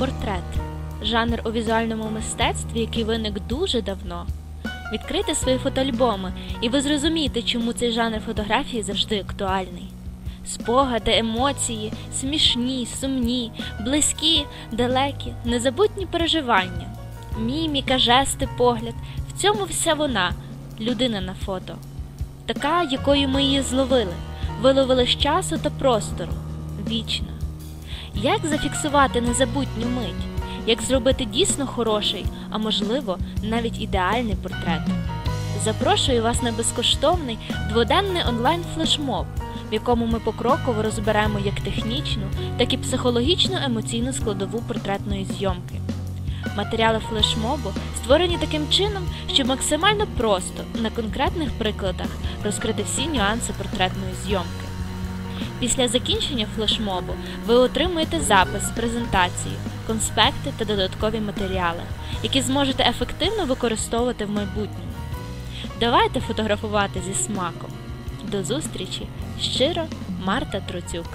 Портрет жанр у візуальному мистецтві, який виник дуже давно. Відкрийте свої фотоальбоми, і ви зрозумієте, чому цей жанр фотографії завжди актуальний. Спогади, емоції, смішні, сумні, близькі, далекі, незабутні переживання, міміка, жести, погляд в цьому вся вона, людина на фото, така, якою ми її зловили, виловили з часу та простору, вічна. Як зафіксувати незабутню мить? Як зробити дійсно хороший, а можливо, навіть ідеальний портрет? Запрошую вас на безкоштовний дводенний онлайн флешмоб, в якому ми покроково розберемо як технічну, так і психологічну емоційну складову портретної зйомки. Матеріали флешмобу створені таким чином, щоб максимально просто на конкретних прикладах розкрити всі нюанси портретної зйомки. Після закінчення флешмобу ви отримуєте запис презентації, конспекти та додаткові матеріали, які зможете ефективно використовувати в майбутньому. Давайте фотографувати зі смаком. До зустрічі! Щиро, Марта Троцюк.